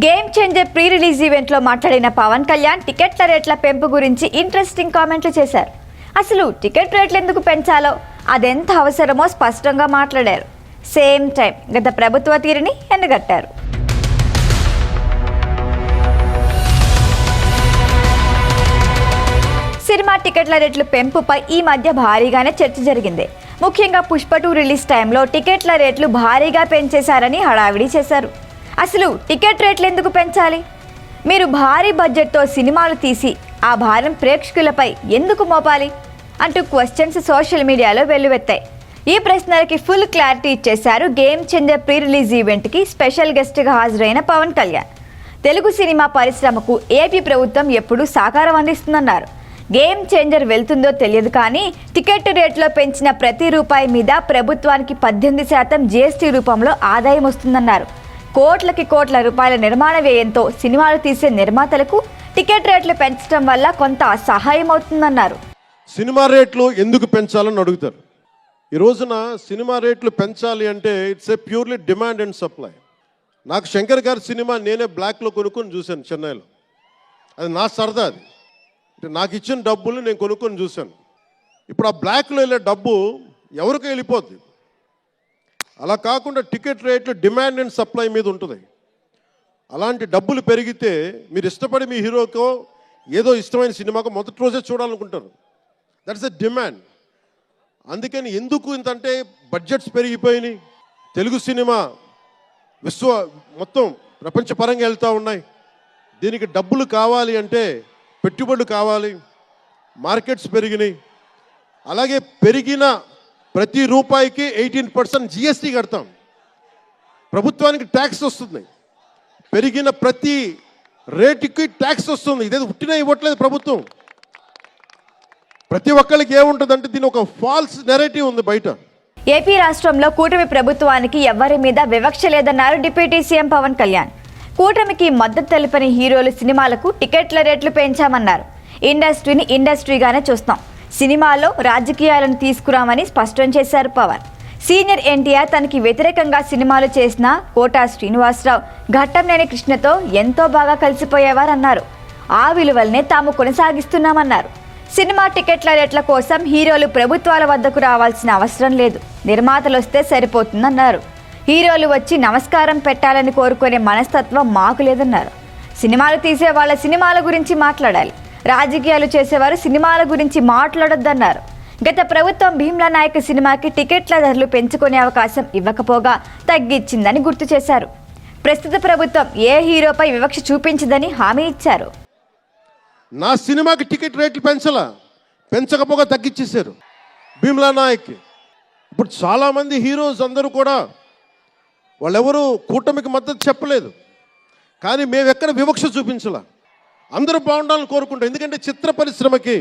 Game changer pre release ఈవెంట్లో మాట్లాడిన పవన్ కళ్యాణ్ టికెట్ల రేట్ల పెంపు గురించి ఇంట్రెస్టింగ్ కామెంట్లు చేశారు. అసలు టికెట్ రేట్లు ఎందుకు పెంచాలో అదెంత అవసరమో స్పష్టంగా మాట్లాడారు. సేమ్ టైం గత ప్రభుత్వ తీరుని ఎండగట్టారు సినిమా టికెట్ల రేట్లు పెంపుపై ఈ మధ్య భారీగానే చర్చ జరిగింది. ముఖ్యంగా పుష్ప టూ రిలీజ్ టైంలో టికెట్ల రేట్లు భారీగా పెంచేశారని హడావిడి చేశారు. అసలు టికెట్ రేట్లు ఎందుకు పెంచాలి? మీరు భారీ బడ్జెట్తో సినిమాలు తీసి ఆ భారం ప్రేక్షకులపై ఎందుకు మోపాలి? అంటూ క్వశ్చన్స్ సోషల్ మీడియాలో వెల్లువెత్తాయి. ఈ ప్రశ్నలకి ఫుల్ క్లారిటీ ఇచ్చేశారు గేమ్ చేంజర్ ప్రీ రిలీజ్ ఈవెంట్కి స్పెషల్ గెస్ట్గా హాజరైన పవన్ కళ్యాణ్. తెలుగు సినిమా పరిశ్రమకు ఏపీ ప్రభుత్వం ఎప్పుడూ సహకారం అందిస్తుందన్నారు. గేమ్ చేంజర్ వెళ్తుందో తెలియదు కానీ టికెట్ రేట్లో పెంచిన ప్రతి రూపాయి మీద ప్రభుత్వానికి పద్దెనిమిది శాతం జీఎస్టీ రూపంలో ఆదాయం వస్తుందన్నారు. కోట్లకి కోట్ల రూపాయల నిర్మాణ వ్యయంతో సినిమాలు తీసే నిర్మాతలకు టికెట్ రేట్లు పెంచడం వల్ల కొంత సహాయం అవుతుందన్నారు. సినిమా రేట్లు ఎందుకు పెంచాలని అడుగుతారు. ఈ రోజున సినిమా రేట్లు పెంచాలి అంటే it's a purely demand and supply. నాకు శంకర్ గారి సినిమా నేనే బ్లాక్లో కొనుక్కొని చూశాను చెన్నైలో. అది నా సరదా అది. అంటే నాకు ఇచ్చిన డబ్బులు నేను కొనుక్కొని చూశాను. ఇప్పుడు ఆ బ్లాక్లో వెళ్ళే డబ్బు ఎవరికి వెళ్ళిపోద్ది? అలా కాకుండా టికెట్ రేట్లు డిమాండ్ అండ్ సప్లై మీద ఉంటుంది. అలాంటి డబ్బులు పెరిగితే మీరు ఇష్టపడి మీ హీరోకో ఏదో ఇష్టమైన సినిమాకు మొదటి రోజే చూడాలనుకుంటారు. దట్స్ ఎ డిమాండ్ అందుకని ఎందుకు ఇంతంటే బడ్జెట్స్ పెరిగిపోయినాయి. తెలుగు సినిమా విశ్వ మొత్తం ప్రపంచపరంగా వెళ్తూ ఉన్నాయి. దీనికి డబ్బులు కావాలి అంటే పెట్టుబడులు కావాలి. మార్కెట్స్ పెరిగినాయి. అలాగే పెరిగిన ప్రతి రూపాయికి ఎయిటీన్ పర్సెంట్ జిఎస్టీ కడతాం. ప్రభుత్వానికి ట్యాక్స్ వస్తుంది. పెరిగిన ప్రతి రేటుకి ట్యాక్స్ వస్తుంది. ఇదేదో పుట్టినా ఇవ్వట్లేదు ప్రభుత్వం. ప్రతి ఒక్కరికి ఏముంటుందంటే దీని ఒక ఫాల్స్ నెరేటివ్ ఉంది బయట. ఏపీ రాష్ట్రంలో కూటమి ప్రభుత్వానికి ఎవరి మీద వివక్ష లేదన్నారు డిప్యూటీ సీఎం పవన్ కళ్యాణ్. కూటమికి మద్దతు తెలిపని హీరోలు సినిమాలకు టికెట్ల రేట్లు పెంచామన్నారు. ఇండస్ట్రీని ఇండస్ట్రీగానే చూస్తాం. సినిమాలో రాజకీయాలను తీసుకురామని స్పష్టం చేశారు పవన్. సీనియర్ ఎన్టీఆర్ తనకి వ్యతిరేకంగా సినిమాలు చేసిన కోటా శ్రీనివాసరావు ఘట్టంనేని కృష్ణతో ఎంతో బాగా కలిసిపోయేవారన్నారు. ఆ విలువల్నే తాము కొనసాగిస్తున్నామన్నారు. సినిమా టికెట్ల రేట్ల కోసం హీరోలు ప్రభుత్వాల వద్దకు రావాల్సిన అవసరం లేదు. నిర్మాతలు వస్తే సరిపోతుందన్నారు. హీరోలు వచ్చి నమస్కారం పెట్టాలని కోరుకునే మనస్తత్వం మాకు లేదన్నారు. సినిమాలు తీసే వాళ్ళ సినిమాల గురించి మాట్లాడాలి. రాజకీయాలు చేసేవారు సినిమాల గురించి మాట్లాడొద్దన్నారు. గత ప్రభుత్వం భీమ్లా నాయక్ సినిమాకి టికెట్ల ధరలు పెంచుకునే అవకాశం ఇవ్వకపోగా తగ్గించిందని గుర్తు చేశారు. ప్రస్తుత ప్రభుత్వం ఏ హీరోపై వివక్ష చూపించదని హామీ ఇచ్చారు. నా సినిమాకి టికెట్ రేట్లు పెంచలా పెంచకపోగా తగ్గించేశారు భీమ్లా నాయక్. ఇప్పుడు చాలామంది హీరోస్ అందరూ కూడా వాళ్ళెవరూ కూటమికి మద్దతు చెప్పలేదు. కానీ మేము ఎక్కడ వివక్ష చూపించలా? అందరూ బాగుండాలని కోరుకుంటాం. ఎందుకంటే చిత్ర పరిశ్రమకి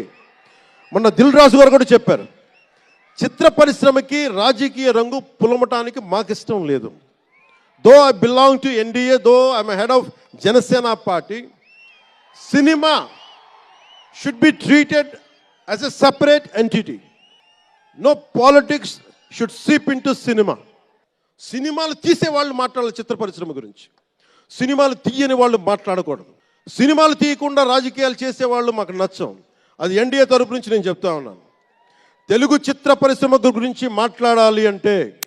మొన్న దిల్ రాజు గారు కూడా చెప్పారు చిత్ర పరిశ్రమకి రాజకీయ రంగు పులమటానికి మాకు ఇష్టం లేదు though I belong to NDA though I'm head of Janasena party cinema should be treated as a separate entity no politics should seep into cinema సినిమాలు తీసే వాళ్ళు మాట్లాడాలి చిత్ర పరిశ్రమ గురించి. సినిమాలు తీయని వాళ్ళు మాట్లాడకూడదు. సినిమాలు తీయకుండా రాజకీయాలు చేసేవాళ్ళు మాకు నచ్చం. అది ఎన్డీఏ తరపు నుంచి నేను చెప్తా ఉన్నాను. తెలుగు చిత్ర పరిశ్రమ గురించి మాట్లాడాలి అంటే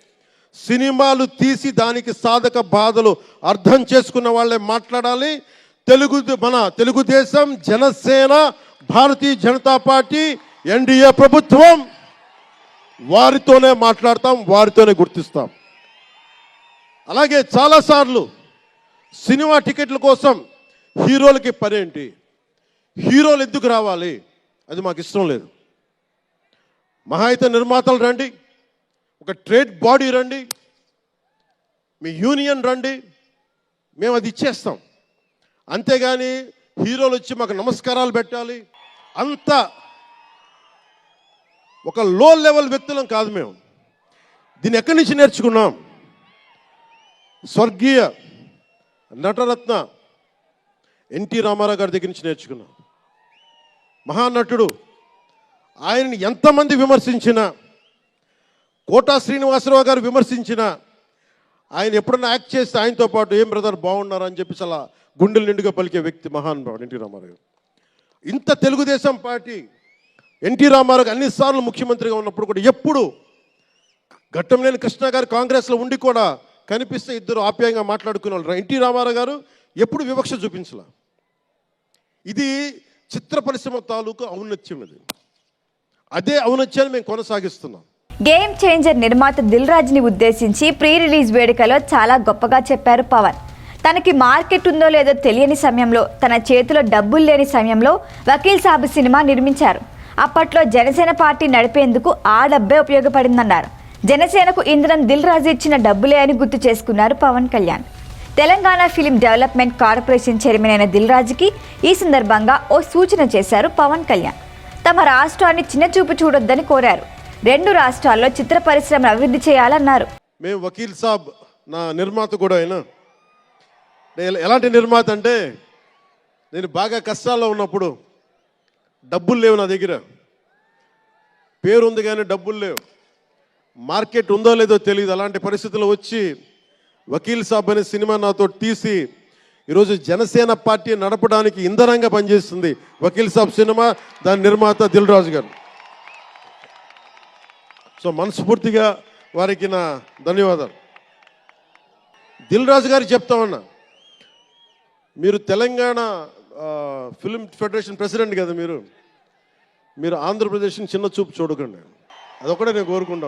సినిమాలు తీసి దానికి సాధక బాధలు అర్థం చేసుకున్న వాళ్ళే మాట్లాడాలి. తెలుగు మన తెలుగుదేశం జనసేన భారతీయ జనతా పార్టీ ఎన్డీఏ ప్రభుత్వం వారితోనే మాట్లాడతాం వారితోనే గుర్తిస్తాం. అలాగే చాలాసార్లు సినిమా టికెట్ల కోసం హీరోలకి పనేంటి? హీరోలు ఎందుకు రావాలి? అది మాకు ఇష్టం లేదు. మహా అయితే నిర్మాతలు రండి ఒక ట్రేడ్ బాడీ రండి మీ యూనియన్ రండి మేము అది ఇచ్చేస్తాం. అంతేగాని హీరోలు వచ్చి మాకు నమస్కారాలు పెట్టాలి. అంత ఒక లో లెవెల్ వ్యక్తులం కాదు మేము. దీన్ని ఎక్కడి నుంచి నేర్చుకున్నాం? స్వర్గీయ నటరత్న ఎన్టీ రామారావు గారి దగ్గర నుంచి నేర్చుకున్నా. మహానటుడు ఆయనని ఎంతమంది విమర్శించినా కోటా శ్రీనివాసరావు గారు విమర్శించినా ఆయన ఎప్పుడన్నా యాక్ట్ చేస్తే ఆయనతో పాటు ఏం బ్రదర్ బాగున్నారు? అని చెప్పేసి అలా గుండెలు నిండుగా పలికే వ్యక్తి మహానుభావుడు ఎన్టీ రామారావు ఇంత తెలుగుదేశం పార్టీ ఎన్టీ రామారావు అన్నిసార్లు ముఖ్యమంత్రిగా ఉన్నప్పుడు కూడా ఎప్పుడు ఘట్టంలేని కృష్ణ గారు కాంగ్రెస్లో ఉండి కూడా కనిపిస్తే ఇద్దరు ఆప్యాయంగా మాట్లాడుకునే వాళ్ళు ఎన్టీ రామారావు గారు ఎప్పుడు వివక్ష చూపించాల? ఇది చిత్ర పరిశ్రమ తాలూకు ఔన్నత్యం ఇది. అదే ఔన్నత్యాన్ని మేము కొనసాగిస్తున్నాం. గేమ్ చేంజర్ నిర్మాత దిల్ రాజుని ఉద్దేశించి ప్రీ రిలీజ్ వేడుకలో చాలా గొప్పగా చెప్పారు పవన్. తనకి మార్కెట్ ఉందో లేదో తెలియని సమయంలో తన చేతిలో డబ్బులు లేని సమయంలో వకీల్ సాబ్ సినిమా నిర్మించారు. అప్పట్లో జనసేన పార్టీ నడిపేందుకు ఆ డబ్బే ఉపయోగపడిందన్నారు. జనసేనకు ఇంధనం దిల్ రాజు ఇచ్చిన డబ్బులే అని గుర్తు చేసుకున్నారు Pawan Kalyan. Telangana film development corporation chairman అయిన దిల్రాజుకి ఈ సందర్భంగా ఓ సూచన చేశారు పవన్ కళ్యాణ్. తమ రాష్ట్రాన్ని చిన్నచూపు చూడొద్దని కోరారు. రెండు రాష్ట్రాల్లో చిత్ర పరిశ్రమను అభివృద్ధి చేయాలన్నారు. మేము వకీల్ సాబ్ నా నిర్మాత కూడా అయినా. నేను ఎలాంటి నిర్మాత అంటే నేను బాగా కష్టాల్లో ఉన్నప్పుడు డబ్బులు లేవు నా దగ్గర. పేరు ఉంది కానీ డబ్బులు లేవు. మార్కెట్ ఉందో లేదో తెలియదు. అలాంటి పరిస్థితులు వచ్చి వకీల్ సాబ్ అనే సినిమా నాతో తీసి ఈరోజు జనసేన పార్టీ నడపడానికి ఇంధనంగా పనిచేస్తుంది వకీల్ సాబ్ సినిమా. దాని నిర్మాత దిల్ రాజు గారు. సో మనస్ఫూర్తిగా వారికి నా ధన్యవాదాలు. దిల్ రాజు గారికి చెప్తా ఉన్నా మీరు తెలంగాణ ఫిల్మ్ ఫెడరేషన్ ప్రెసిడెంట్ కదా మీరు. మీరు ఆంధ్రప్రదేశ్ని చిన్న చూపు చూడకండి. అదొకటే నేను కోరుకుంటా